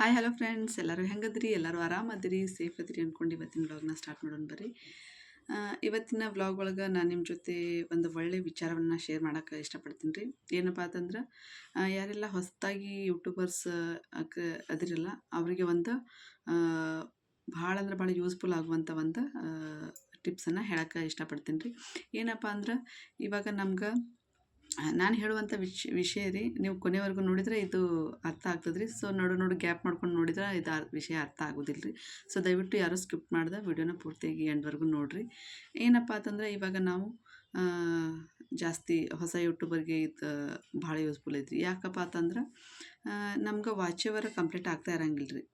Hi hello friends ಎಲ್ಲರೂ ಹೆಂಗದ್ರಿ? ಎಲ್ಲರೂ ಆರಾಮದಿರಿ? Safe ಅದಿರಿ ಅಂದ್ಕೊಂಡು ಇವತ್ತಿನ ವ್ಲಾಗ್ನ ಸ್ಟಾರ್ಟ್ ಮಾಡೋಣ ಬರ್ರಿ. ಇವತ್ತಿನ ವ್ಲಾಗ್ ಒಳಗೆ ನಾನು ನಿಮ್ಮ ಜೊತೆ ಒಂದು ಒಳ್ಳೆ ವಿಚಾರವನ್ನು ಶೇರ್ ಮಾಡೋಕ್ಕೆ ಇಷ್ಟಪಡ್ತೀನಿ ರೀ ಏನಪ್ಪ ಅಂತಂದ್ರೆ ಯಾರೆಲ್ಲ ಹೊಸದಾಗಿ ಯೂಟ್ಯೂಬರ್ಸ್ ಅದಿರಲ್ಲ, ಅವರಿಗೆ ಒಂದು ಭಾಳ ಅಂದ್ರೆ ಭಾಳ ಯೂಸ್ಫುಲ್ ಆಗುವಂಥ ಒಂದು ಟಿಪ್ಸನ್ನು ಹೇಳೋಕ್ಕೆ ಇಷ್ಟಪಡ್ತೀನಿ ರೀ ಏನಪ್ಪ ಅಂದ್ರೆ, ಇವಾಗ ನಮ್ಗೆ ನಾನು ಹೇಳುವಂಥ ವಿಷ, ವಿಷಯ ರೀ, ನೀವು ಕೊನೆವರೆಗೂ ನೋಡಿದರೆ ಇದು ಅರ್ಥ ಆಗ್ತದೆ ರೀ ಸೊ ನೋಡು ನೋಡು ಗ್ಯಾಪ್ ಮಾಡ್ಕೊಂಡು ನೋಡಿದ್ರೆ ಇದು ವಿಷಯ ಅರ್ಥ ಆಗೋದಿಲ್ಲ ರೀ ಸೊ ದಯವಿಟ್ಟು ಯಾರೂ ಸ್ಕಿಪ್ ಮಾಡ್ದೆ ವಿಡಿಯೋನ ಪೂರ್ತಿಯಾಗಿ ಎಂಡ್ವರೆಗೂ ನೋಡಿರಿ. ಏನಪ್ಪ ಅಂತಂದ್ರೆ ಇವಾಗ ನಾವು ಜಾಸ್ತಿ ಹೊಸ ಯೂಟ್ಯೂಬರ್ಗೆ ಇದು ಭಾಳ ಯೂಸ್ಫುಲ್ ಐತ್ರಿ. ಯಾಕಪ್ಪ ಅಂತಂದ್ರೆ ನಮ್ಗೆ ವಾಚ್ ಕಂಪ್ಲೀಟ್ ಆಗ್ತಾ ಇರಂಗಿಲ್ಲ ರೀ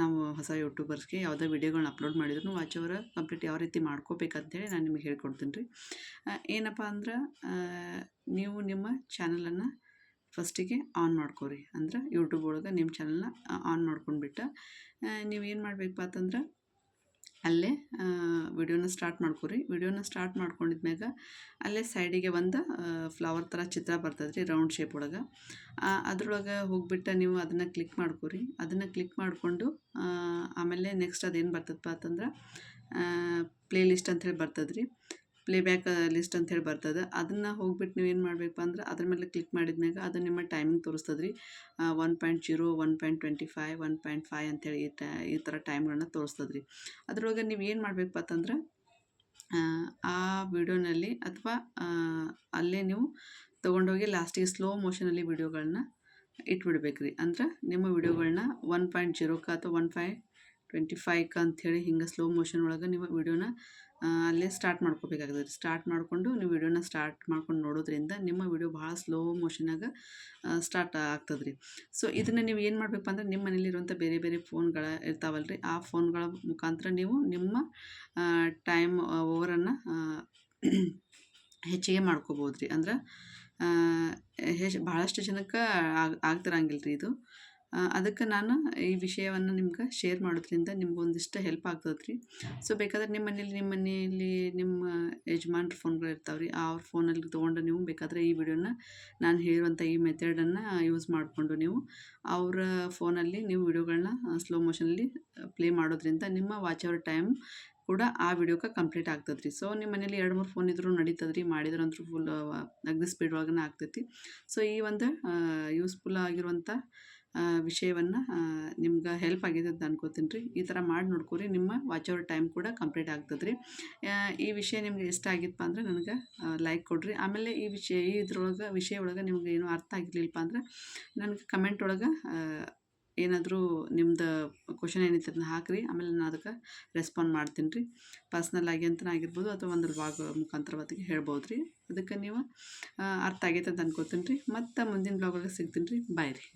ನಾವು ಹೊಸ ಯೂಟ್ಯೂಬರ್ಸ್ಗೆ ಯಾವುದೇ ವಿಡಿಯೋಗಳನ್ನ ಅಪ್ಲೋಡ್ ಮಾಡಿದ್ರು, ವಾಚ್ ಅವರ ಕಂಪ್ಲೀಟ್ ಯಾವ ರೀತಿ ಮಾಡ್ಕೋಬೇಕಂತೇಳಿ ನಾನು ನಿಮಗೆ ಹೇಳ್ಕೊಡ್ತೀನಿ ರೀ. ಏನಪ್ಪ ಅಂದ್ರೆ ನೀವು ನಿಮ್ಮ ಚಾನಲನ್ನು ಫಸ್ಟಿಗೆ ಆನ್ ಮಾಡ್ಕೋರಿ. ಅಂದ್ರೆ ಯೂಟ್ಯೂಬ್ ಒಳಗೆ ನಿಮ್ಮ ಚಾನಲ್ನ ಆನ್ ಮಾಡ್ಕೊಂಡ್ಬಿಟ್ಟು ನೀವು ಏನು ಮಾಡಬೇಕಪ್ಪ ಅಂತಂದ್ರೆ ಅಲ್ಲೇ ವಿಡಿಯೋನ ಸ್ಟಾರ್ಟ್ ಮಾಡ್ಕೊರಿ. ವಿಡಿಯೋನ ಸ್ಟಾರ್ಟ್ ಮಾಡ್ಕೊಂಡಿದ್ಮ್ಯಾಗ ಅಲ್ಲೇ ಸೈಡಿಗೆ ಒಂದು ಫ್ಲವರ್ ಥರ ಚಿತ್ರ ಬರ್ತದೆ ರೀ ರೌಂಡ್ ಶೇಪ್ ಒಳಗೆ ಅದ್ರೊಳಗೆ ಹೋಗಿಬಿಟ್ಟು ನೀವು ಅದನ್ನು ಕ್ಲಿಕ್ ಮಾಡ್ಕೊರಿ. ಅದನ್ನು ಕ್ಲಿಕ್ ಮಾಡಿಕೊಂಡು ಆಮೇಲೆ ನೆಕ್ಸ್ಟ್ ಅದೇನು ಬರ್ತದಪ್ಪ ಅಂತಂದ್ರೆ ಪ್ಲೇ ಲಿಸ್ಟ್ ಅಂಥೇಳಿ ಬರ್ತದೆ ರೀ ಪ್ಲೇಬ್ಯಾಕ್ ಲಿಸ್ಟ್ ಅಂಥೇಳಿ ಬರ್ತದೆ. ಅದನ್ನು ಹೋಗ್ಬಿಟ್ಟು ನೀವು ಏನು ಮಾಡಬೇಕು ಅಂದ್ರೆ ಅದ್ರ ಮೇಲೆ ಕ್ಲಿಕ್ ಮಾಡಿದ್ಮ್ಯಾಗ ಅದು ನಿಮ್ಮ ಟೈಮಿಂಗ್ ತೋರಿಸ್ತದೆ ರೀ one point zero one point twenty five one point five ಅಂತೇಳಿ ಈ ಟ ಈ ಥರ ಟೈಮ್ಗಳನ್ನ ತೋರಿಸ್ತದ್ರಿ. ಅದ್ರೊಳಗೆ ನೀವು ಏನು ಮಾಡಬೇಕು ಅಂತಂದ್ರೆ ಆ, ಆ ವಿಡಿಯೋನಲ್ಲಿ ಅಥವಾ ಅಲ್ಲೇ ನೀವು ತೊಗೊಂಡೋಗಿ ಲಾಸ್ಟಿಗೆ ಸ್ಲೋ ಮೋಷನಲ್ಲಿ ವಿಡಿಯೋಗಳನ್ನ ಇಟ್ಬಿಡ್ಬೇಕು ರೀ ಅಂದ್ರೆ ನಿಮ್ಮ ವಿಡಿಯೋಗಳನ್ನ ಒನ್ ಪಾಯಿಂಟ್ ಜೀರೋಕ್ಕೆ ಅಥವಾ ಒನ್ ಫೈ ಟ್ವೆಂಟಿ ಫೈವ್ಗೆ ಅಂಥೇಳಿ ಹಿಂಗೆ ಸ್ಲೋ ಮೋಷನ್ ಒಳಗೆ ನೀವು ವಿಡಿಯೋನ ಅಲ್ಲೇ ಸ್ಟಾರ್ಟ್ ಮಾಡ್ಕೋಬೇಕಾಗ್ತದೆ. ಸ್ಟಾರ್ಟ್ ಮಾಡಿಕೊಂಡು ನೀವು ವಿಡಿಯೋನ ಸ್ಟಾರ್ಟ್ ಮಾಡ್ಕೊಂಡು ನೋಡೋದ್ರಿಂದ ನಿಮ್ಮ ವಿಡಿಯೋ ಭಾಳ ಸ್ಲೋ ಮೋಷನಾಗ ಸ್ಟಾರ್ಟ್ ಆಗ್ತದೆ ರೀ ಸೊ ಇದನ್ನು ನೀವು ಏನು ಮಾಡಬೇಕು ಅಂದ್ರೆ ನಿಮ್ಮ ಮನೇಲಿರುವಂಥ ಬೇರೆ ಬೇರೆ ಫೋನ್ಗಳ ಇರ್ತಾವಲ್ಲ ರೀ ಆ ಫೋನ್ಗಳ ಮುಖಾಂತರ ನೀವು ನಿಮ್ಮ ಟೈಮ್ ಓವರನ್ನು ಹೆಚ್ಚಿಗೆ ಮಾಡ್ಕೋಬೋದು ರೀ ಅಂದ್ರೆ ಹೆಚ್ಚು ಭಾಳಷ್ಟು ಜನಕ್ಕೆ ಆಗ್ ಆಗ್ತಿರಂಗಿಲ್ಲ ರೀ ಇದು. ಅದಕ್ಕೆ ನಾನು ಈ ವಿಷಯವನ್ನು ನಿಮ್ಗೆ ಶೇರ್ ಮಾಡೋದ್ರಿಂದ ನಿಮ್ಗೆ ಒಂದಿಷ್ಟು ಹೆಲ್ಪ್ ಆಗ್ತದೆ ರೀ ಸೊ ಬೇಕಾದ್ರೆ ನಿಮ್ಮ ಮನೇಲಿ, ನಿಮ್ಮ ಮನೆಯಲ್ಲಿ ನಿಮ್ಮ ಯಜಮಾನ್ರ ಫೋನ್ಗಳು ಇರ್ತಾವೆ ರೀ ಆ ಫೋನಲ್ಲಿ ತೊಗೊಂಡು ನೀವು ಬೇಕಾದರೆ ಈ ವಿಡಿಯೋನ ನಾನು ಹೇಳುವಂಥ ಈ ಮೆಥಡನ್ನು ಯೂಸ್ ಮಾಡಿಕೊಂಡು ನೀವು ಅವರ ಫೋನಲ್ಲಿ ನೀವು ವಿಡಿಯೋಗಳನ್ನ ಸ್ಲೋ ಮೋಷನಲ್ಲಿ ಪ್ಲೇ ಮಾಡೋದ್ರಿಂದ ನಿಮ್ಮ ವಾಚ್ ಅವರ್ ಟೈಮ್ ಕೂಡ ಆ ವಿಡಿಯೋಕ್ಕೆ ಕಂಪ್ಲೀಟ್ ಆಗ್ತದೆ ರೀ ಸೊ ನಿಮ್ಮ ಮನೇಲಿ ಎರಡು, ಮೂರು ಫೋನ್ ಇದ್ರೂ ನಡೀತದೆ ರೀ ಮಾಡಿದ್ರಂತೂ ಫುಲ್ ಅಗ್ದಿ ಸ್ಪೀಡ್ ಒಳಗೆ ಆಗ್ತೈತಿ. ಸೊ ಈ ಒಂದು ಯೂಸ್ಫುಲ್ ಆಗಿರುವಂಥ ವಿಷಯವನ್ನು ನಿಮ್ಗೆ ಹೆಲ್ಪ್ ಆಗಿದೆ ಅಂತ ಅನ್ಕೋತೀನಿ ರೀ ಈ ಥರ ಮಾಡಿ ನೋಡ್ಕೊರಿ. ನಿಮ್ಮ ವಾಚ್ ಅವರ್ ಟೈಮ್ ಕೂಡ ಕಂಪ್ಲೀಟ್ ಆಗ್ತದೆ ರೀ ಈ ವಿಷಯ ನಿಮ್ಗೆ ಇಷ್ಟ ಆಗಿತ್ತಪ್ಪ ಅಂದ್ರೆ ನನಗೆ ಲೈಕ್ ಕೊಡ್ರಿ. ಆಮೇಲೆ ಈ ವಿಷಯ, ಈ ಇದ್ರೊಳಗೆ, ವಿಷಯ ಒಳಗೆ ನಿಮ್ಗೆ ಏನೂ ಅರ್ಥ ಆಗಿರ್ಲಿಲ್ಲಪ್ಪ ಅಂದ್ರೆ ನನಗೆ ಕಮೆಂಟ್ ಒಳಗೆ ಏನಾದರೂ ನಿಮ್ದು ಕ್ವಶನ್ ಏನೈತೆ ಅದನ್ನ ಹಾಕಿರಿ. ಆಮೇಲೆ ನಾನು ಅದಕ್ಕೆ ರೆಸ್ಪಾಂಡ್ ಮಾಡ್ತೀನಿ ರೀ ಪರ್ಸ್ನಲ್ ಆಗಿ ಅಂತಲೇ ಆಗಿರ್ಬೋದು ಅಥವಾ ಒಂದು ವ್ಲಾಗ್ ಮುಖಾಂತರ ಅದಕ್ಕೆ ಹೇಳ್ಬೋದು ರೀ ಅದಕ್ಕೆ ನೀವು ಅರ್ಥ ಆಗೈತೆ ಅಂತ ಅನ್ಕೋತೀನಿ ರೀ ಮತ್ತು ಮುಂದಿನ ಬ್ಲಾಗ್ ಒಳಗೆ ಸಿಗ್ತೀನಿ ರೀ ಬಾಯ್ ರೀ.